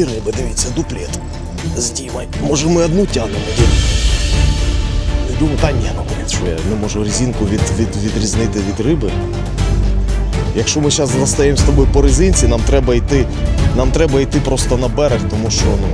Дві риби, дивіться, дуплет. З Дімою. Може ми одну тягнемо? Не думаю, та ні, ну блін, що я не можу резинку від, від, відрізнити від риби. Якщо ми зараз застаємо з тобою по резинці, нам треба йти. Нам треба йти просто на берег, тому що ну.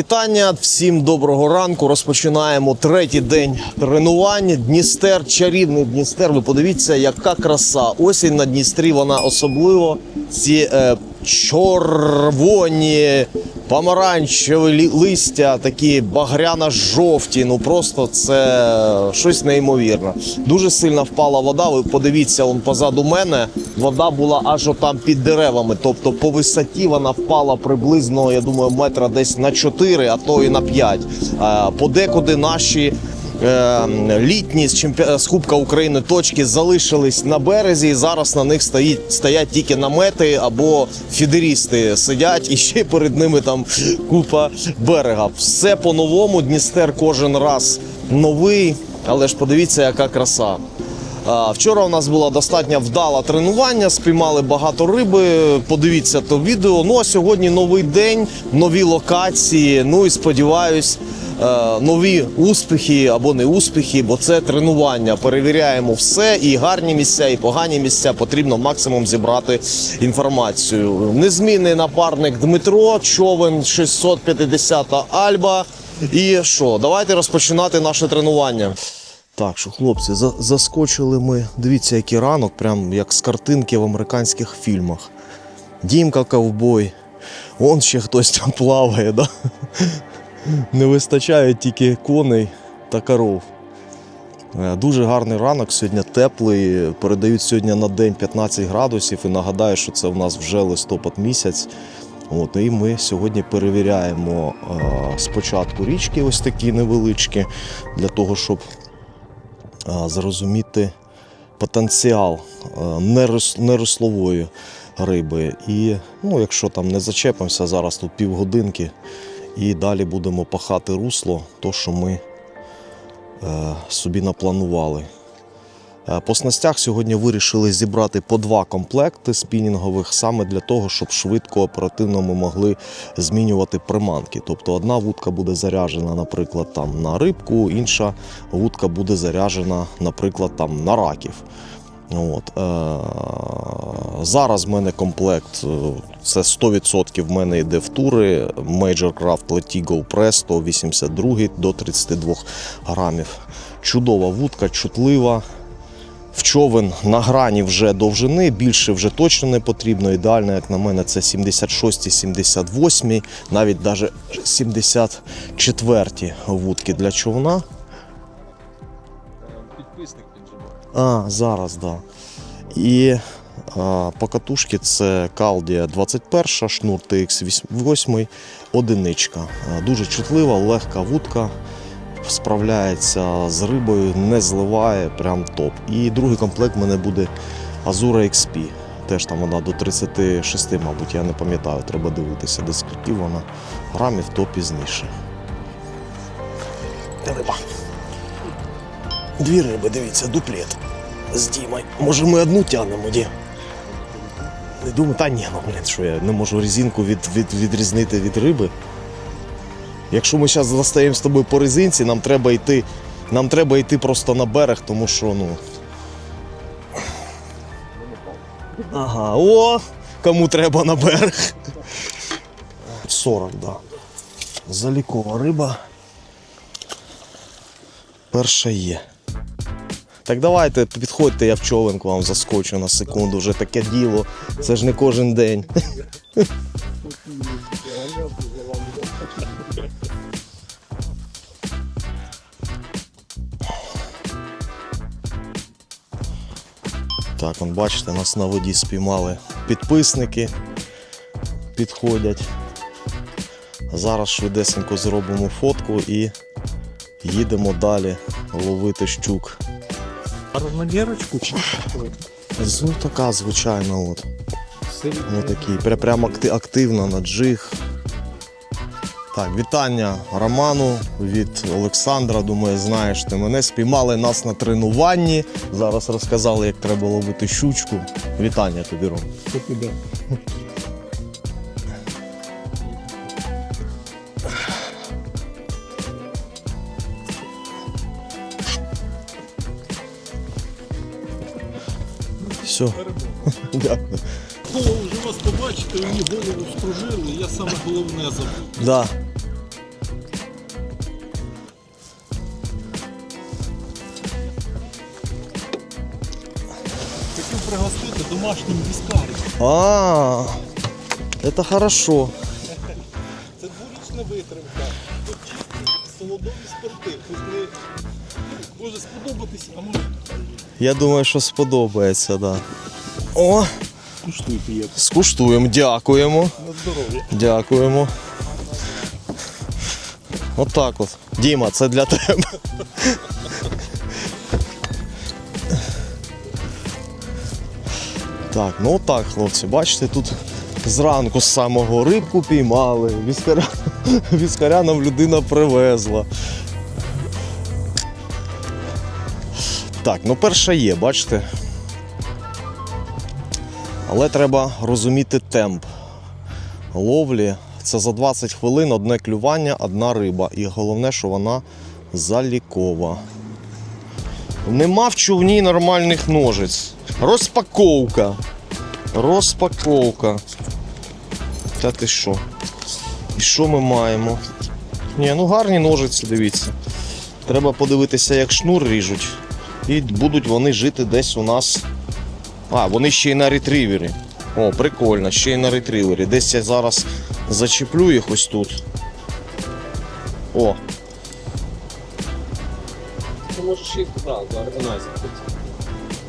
Вітання всім доброго ранку. Розпочинаємо третій день тренувань. Дністер, чарівний Дністер. Ви подивіться, яка краса. Осінь на Дністрі вона особливо. Ці е, чорвоні, помаранчеві листя, такі багряно-жовті. Ну просто це щось неймовірне. Дуже сильно впала вода. Ви подивіться, он позаду мене. Вода була аж отам під деревами. Тобто по висоті вона впала приблизно, я думаю, метра десь на 4, а то і на 5. Е, Подекуди наші літні з, чемпі... з Кубка України точки залишились на березі. і Зараз на них стоїть, стоять тільки намети або фідерісти сидять, і ще перед ними там купа берега. Все по-новому. Дністер кожен раз новий, але ж подивіться, яка краса. Вчора у нас було достатньо вдале тренування, спіймали багато риби. Подивіться то відео. Ну а сьогодні новий день, нові локації. Ну і сподіваюсь, е, нові успіхи або не успіхи, бо це тренування. Перевіряємо все, і гарні місця, і погані місця. Потрібно максимум зібрати інформацію. Незмінний напарник Дмитро, човен 650 Альба. І що, давайте розпочинати наше тренування. Так, що хлопці, за- заскочили ми. Дивіться, який ранок, прям як з картинки в американських фільмах. Дімка ковбой. Он ще хтось там плаває, да? Не вистачає тільки коней та коров. Е, Дуже гарний ранок, сьогодні теплий. Передають сьогодні на день 15 градусів. І нагадаю, що це в нас вже листопад місяць. От, і ми сьогодні перевіряємо е, спочатку річки, ось такі невеличкі, для того, щоб а, зрозуміти потенціал нерослової риби. І ну, якщо там не зачепимося, зараз тут півгодинки, і далі будемо пахати русло, то що ми е, собі напланували. Е, По снастях сьогодні вирішили зібрати по два комплекти спінінгових саме для того, щоб швидко оперативно ми могли змінювати приманки. Тобто одна вудка буде заряджена, наприклад, там на рибку, інша вудка буде заряджена, наприклад, там на раків. От. Е, зараз в мене комплект, е, це 100% в мене йде в тури. Major Craft Latigo Presto 82 до 32 грамів. Чудова вудка, чутлива. В човен на грані вже довжини, більше вже точно не потрібно. Ідеально, як на мене, це 76, 78, навіть навіть 74 вудки для човна. А, зараз, так. Да. І а, по катушці це Калдія 21, шнур TX8, одиничка. Дуже чутлива, легка вудка. Справляється з рибою, не зливає, прям топ. І другий комплект в мене буде Azura XP. Теж там вона до 36, мабуть, я не пам'ятаю, треба дивитися, де скільки вона грамів, то пізніше. Риба? Дві риби, дивіться, дуплет. З Дімою. Може ми одну тягнемо, Дім? Не думаю, та ні, ну блін, що я не можу резинку від, від, відрізнити від риби. Якщо ми зараз застаємо з тобою по резинці, нам треба йти. Нам треба йти просто на берег, тому що, ну. Ага, о! Кому треба на берег. 40, так. Да. Залікова риба. Перша є. Так давайте підходьте, я в к вам заскочу на секунду, вже таке діло. Це ж не кожен день. Так, он бачите, нас на воді спіймали підписники, підходять. Зараз швидесенько зробимо фотку і їдемо далі ловити щук. Равномірочку чи? Ну така звичайна от. Ну такий, пря- прям акти- активно на джиг. Так, вітання Роману від Олександра. Думаю, знаєш ти мене. Спіймали нас на тренуванні. Зараз розказали, як треба ловити щучку. Вітання тобі, Ром. Все. Дякую. Голову вже вас побачите, ви мені голову скружили, я саме головне забув. Да. Хотів пригостити домашнім віскарем. А, это хорошо. Це дворічна витримка. Тут чисті солодові спирти. Тут не може сподобатись, а може Я думаю, що сподобається, да. О, куштуйте як. скуштуємо, дякуємо. На здоров'я. Дякуємо. Отак от. Діма, це для тебе. Так, ну отак, хлопці, бачите, тут зранку з самого рибку піймали, віскаря, віскаря нам людина привезла. Так, ну перша є, бачите. Але треба розуміти темп ловлі. Це за 20 хвилин одне клювання, одна риба. І головне, що вона залікова. Нема в човні нормальних ножиць. Розпаковка. Розпаковка. Та ти що? І що ми маємо? Ні, ну гарні ножиці, дивіться. Треба подивитися, як шнур ріжуть. І будуть вони жити десь у нас. А, вони ще й на ретрівері. О, прикольно, ще й на ретрівері. Десь я зараз зачеплю їх ось тут. О, Ти можеш їх за органайзер.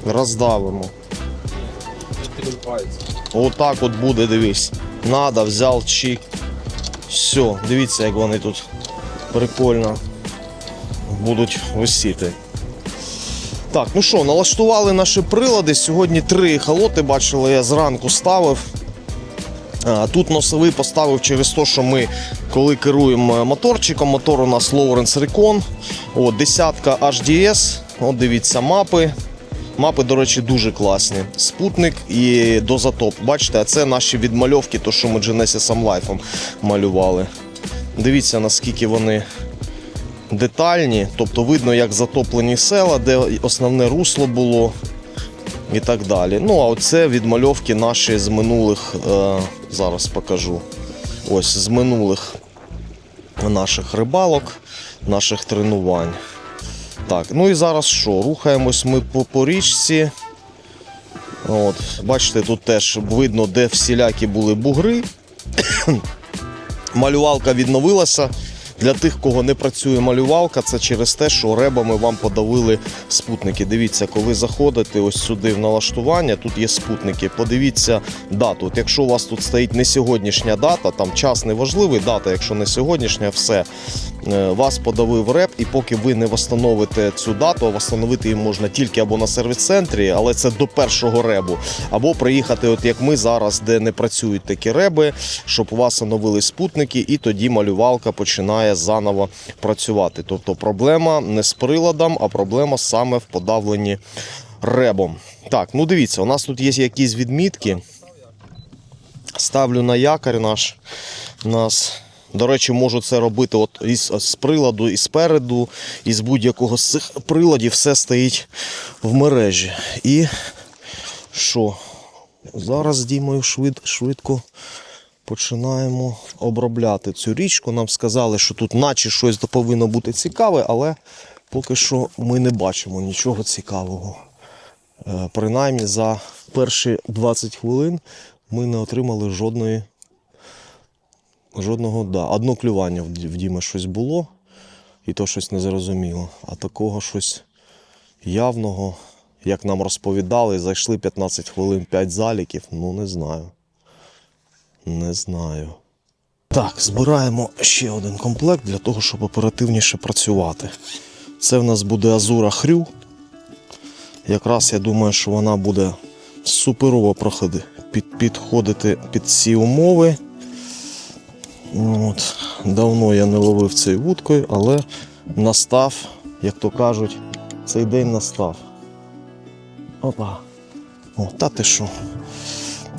роздавимо. Отак от буде, дивись. Надо, взяв чик. Все, дивіться, як вони тут прикольно будуть висіти. Так, ну що, налаштували наші прилади. Сьогодні три холоти, бачили, я зранку ставив. Тут носовий поставив через те, що ми, коли керуємо моторчиком, мотор у нас Lawrence Recon, от, десятка HDS, от дивіться мапи. Мапи, до речі, дуже класні. Спутник і дозатоп. Бачите, а це наші відмальовки, то що ми Genesis Life малювали. Дивіться, наскільки вони детальні, тобто видно, як затоплені села, де основне русло було і так далі. Ну, а оце відмальовки наші з минулих, е, зараз покажу. Ось з минулих наших рибалок, наших тренувань. Так, ну і зараз що? Рухаємось ми по, по річці. От, бачите, тут теж видно, де всілякі були бугри. Малювалка відновилася. Для тих, кого не працює малювалка, це через те, що ребами вам подавили спутники. Дивіться, коли заходите ось сюди в налаштування, тут є спутники. Подивіться дату. От якщо у вас тут стоїть не сьогоднішня дата, там час не важливий, дата, якщо не сьогоднішня, все. Е, Вас подавив реп, і поки ви не встановите цю дату, а встановити її можна тільки або на сервіс-центрі, але це до першого ребу, або приїхати, от як ми зараз, де не працюють такі реби, щоб у вас оновили спутники, і тоді малювалка починає заново працювати. Тобто проблема не з приладом, а проблема саме в подавленні ребом. Так, ну дивіться, у нас тут є якісь відмітки. Ставлю на якорь наш нас. До речі, можу це робити от із з приладу, і спереду, і з будь-якого з цих приладів все стоїть в мережі. І що? Зараз з швид, швидко починаємо обробляти цю річку. Нам сказали, що тут наче щось повинно бути цікаве, але поки що ми не бачимо нічого цікавого. Е, Принаймні за перші 20 хвилин ми не отримали жодної Жодного, да. Одно клювання в Ді- в Діми щось було, і то щось незрозуміло. А такого щось явного, як нам розповідали, зайшли 15 хвилин 5 заліків. Ну, не знаю. Не знаю. Так, збираємо ще один комплект для того, щоб оперативніше працювати. Це в нас буде Азура Хрю. Якраз я думаю, що вона буде суперово проходи, під, підходити під ці умови. От. Давно я не ловив цією вудкою, але настав, як то кажуть, цей день настав. Опа. О, та ти що?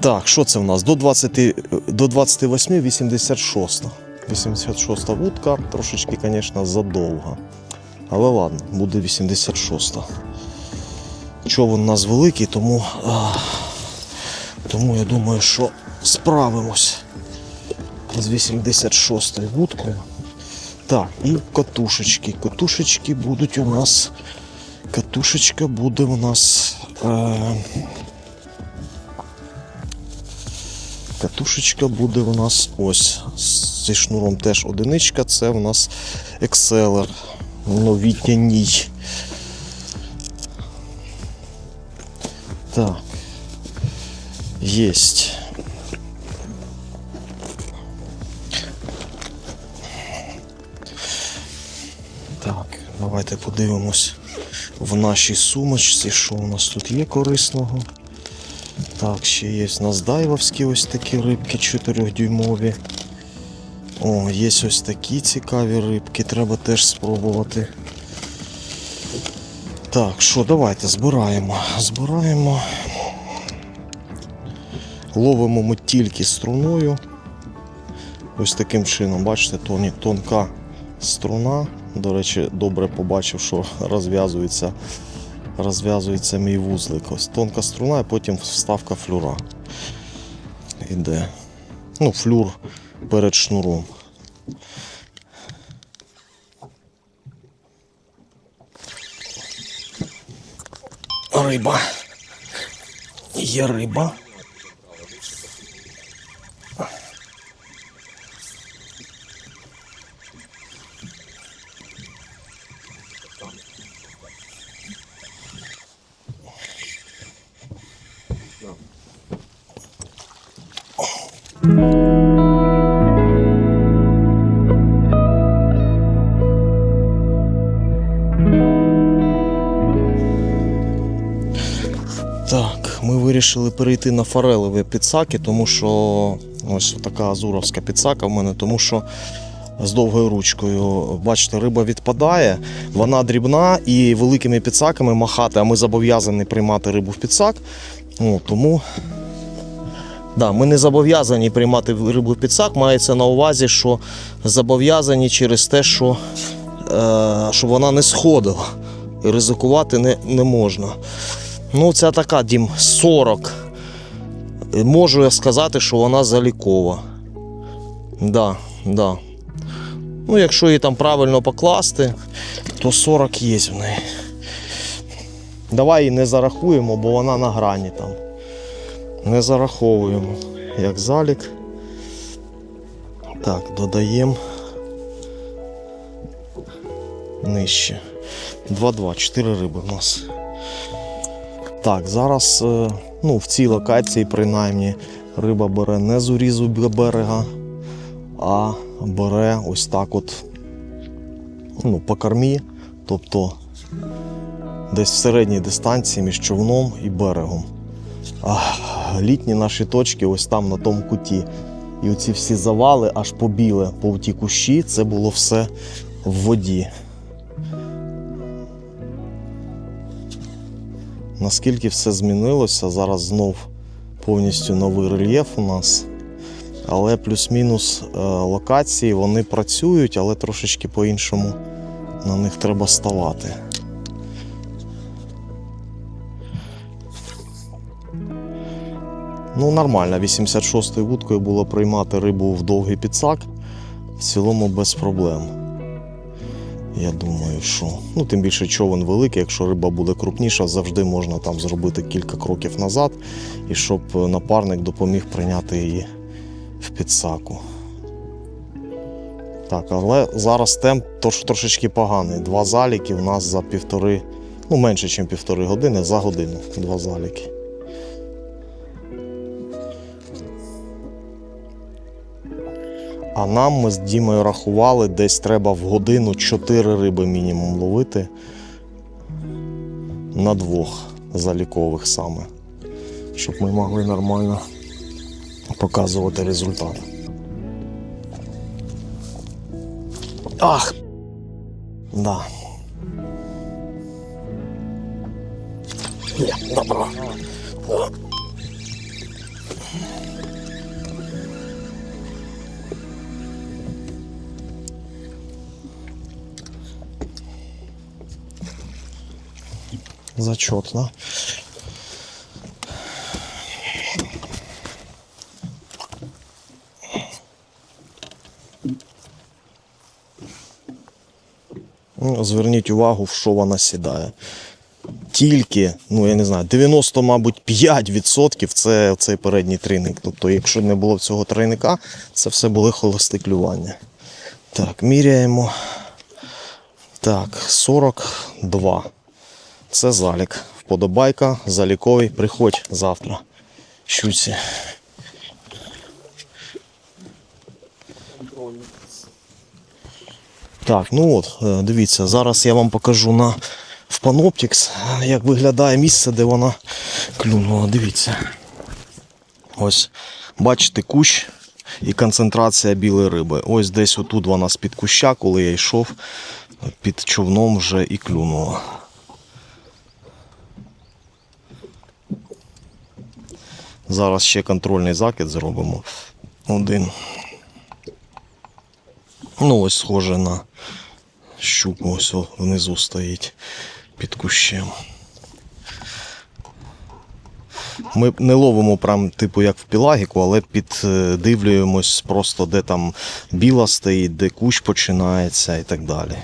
Так, що це в нас? До 20, до 28 86. 86 вудка, трошечки, звісно, задовга. Але ладно, буде 86. Човен у нас великий, тому, а, тому я думаю, що справимось з 86 вудкою. Так, і катушечки. Катушечки будуть у нас. Катушечка буде у нас. Е, Катушечка буде у нас ось зі шнуром теж одиничка. Це у нас Exceler новітній. Так. Єсть. Давайте подивимось в нашій сумочці, що у нас тут є корисного. Так, ще є у нас дайвовські ось такі рибки 4-дюймові. О, є ось такі цікаві рибки, треба теж спробувати. Так, що, давайте збираємо. Збираємо. Ловимо ми тільки струною. Ось таким чином, бачите, тонка струна. До речі, добре побачив, що розв'язується, розв'язується мій вузлик. Ось тонка струна, і потім вставка флюра. Іде. Ну, флюр перед шнуром. Риба. Є риба. Вирішили перейти на форелеві підсаки, тому що ось така азуровська підсака в мене, тому що з довгою ручкою, бачите, риба відпадає, вона дрібна і великими підсаками махати, а ми зобов'язані приймати рибу в підсак. О, тому да, ми не зобов'язані приймати рибу в підсак, мається на увазі, що зобов'язані через те, що, е, щоб вона не сходила. І ризикувати не, не можна. Ну, це така, Дім, 40. Можу я сказати, що вона залікова. Да, да. Ну, якщо її там правильно покласти, то 40 є в неї. Давай її не зарахуємо, бо вона на грані там. Не зараховуємо як залік. Так, додаємо нижче. 2-2, 4 риби в нас. Так, зараз е, ну, в цій локації, принаймні, риба бере не з урізу берега, а бере ось так от ну, по кормі, тобто десь в середній дистанції між човном і берегом. А літні наші точки ось там на тому куті. І оці всі завали аж побіли по ті кущі, це було все в воді. Наскільки все змінилося, зараз знов повністю новий рельєф у нас. Але плюс-мінус е, локації вони працюють, але трошечки по-іншому на них треба ставати. Ну, нормально, 86-ю вудкою було приймати рибу в довгий підсак. В цілому без проблем. Я думаю, що ну тим більше човен великий, якщо риба буде крупніша, завжди можна там зробити кілька кроків назад, і щоб напарник допоміг прийняти її в підсаку. Так, але зараз темп трошечки поганий. Два заліки у нас за півтори, ну менше, ніж півтори години, за годину. Два заліки. А нам ми з Дімою рахували, десь треба в годину 4 риби мінімум ловити на двох. залікових саме, щоб ми могли нормально показувати результат. Ах! Да. Є, добро. Зачет, да? Ну, Зверніть увагу, в що вона сідає. Тільки, ну я не знаю, 90, мабуть, 5% це цей передній тройник. Тобто, якщо не було цього тройника, це все були холостиклювання. Так, міряємо. Так, 42. Це залік. Вподобайка, заліковий. Приходь завтра. Щуці. Так, ну от, е, дивіться, зараз я вам покажу на в Panoptix, як виглядає місце, де вона клюнула. Дивіться. Ось, бачите, кущ і концентрація білої риби. Ось десь отут вона з-під куща, коли я йшов, під човном вже і клюнула. Зараз ще контрольний закид зробимо. Один. Ну, ось схоже на щуку, ось внизу стоїть під кущем. Ми не ловимо прям, типу, як в пілагіку, але піддивлюємось просто, де там біла стоїть, де кущ починається і так далі.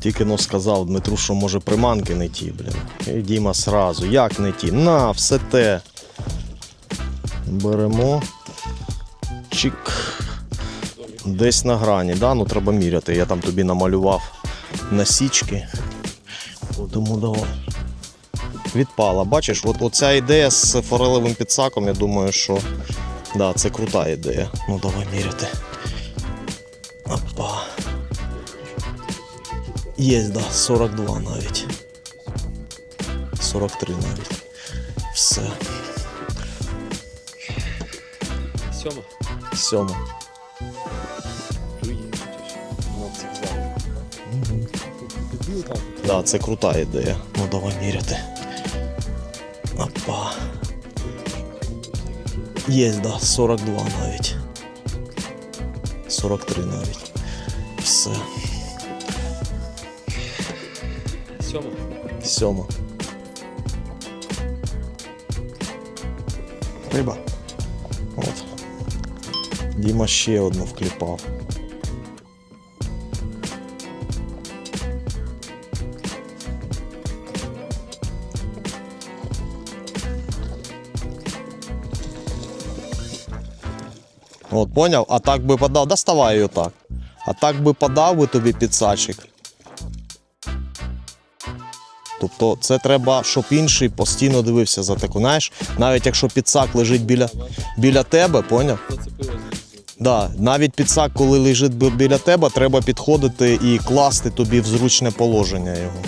Тільки но сказав Дмитру, що може приманки не ті, блін. І Діма сразу, як не ті? На, все те. Беремо. Чик. Десь на грані, да? ну треба міряти. Я там тобі намалював насічки. Тому давай. Відпала. Бачиш, от оця ідея з форелевим підсаком, я думаю, що да, це крута ідея. Ну давай міряти. Опа. Є, да, 42 навіть. 43 навіть. Все. Сьома. Сьома. Да, це крута ідея. Ну давай міряти. Опа. Є, да, 42 навіть. 43 навіть. Все. Сьома. Сьома. Риба. Діма ще одну вкліпав. От, поняв? А так би подав. Доставай її так. А так би подав би тобі підсачик. Тобто це треба, щоб інший постійно дивився за таку. Знаєш, навіть якщо підсак лежить біля, біля тебе, поняв? Да, навіть підсак, коли лежить біля тебе, треба підходити і класти тобі в зручне положення його.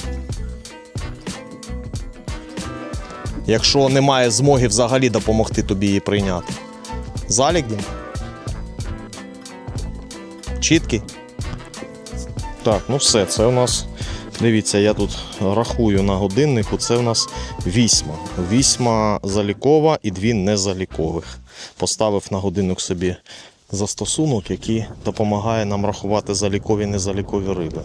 Якщо немає змоги взагалі допомогти тобі її прийняти. Залік, Дім? Чіткий? Так, ну все, це у нас. Дивіться, я тут рахую на годиннику. Це у нас вісьма. Вісьма залікова і дві незалікових. Поставив на годинник собі застосунок, який допомагає нам рахувати залікові і незалікові риби.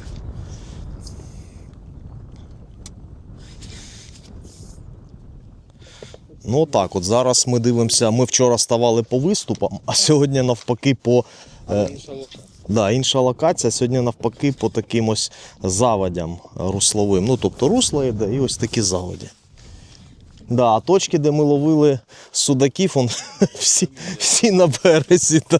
Ну так, от зараз ми дивимося. Ми вчора ставали по виступам, а сьогодні навпаки по. Е, Інша лока. Да, інша локація сьогодні навпаки по таким ось заводям русловим. Ну, тобто русло йде і ось такі заводі. Да, а точки, де ми ловили судаків, он, всі, всі на березі. Да.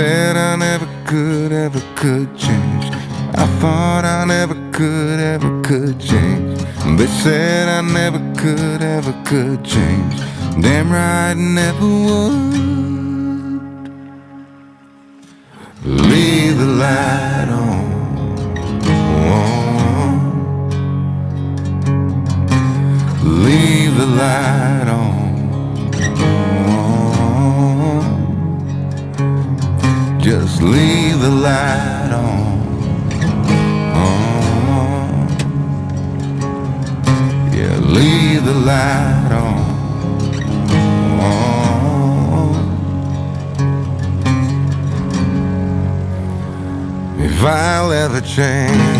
Said I never could, ever could change. I thought I never could, ever could change. They said I never could, ever could change. Damn right, never would. Leave the light on. Leave the light on. Just leave the light on. Uh-huh. Yeah, leave the light on. Uh-huh. If I'll ever change,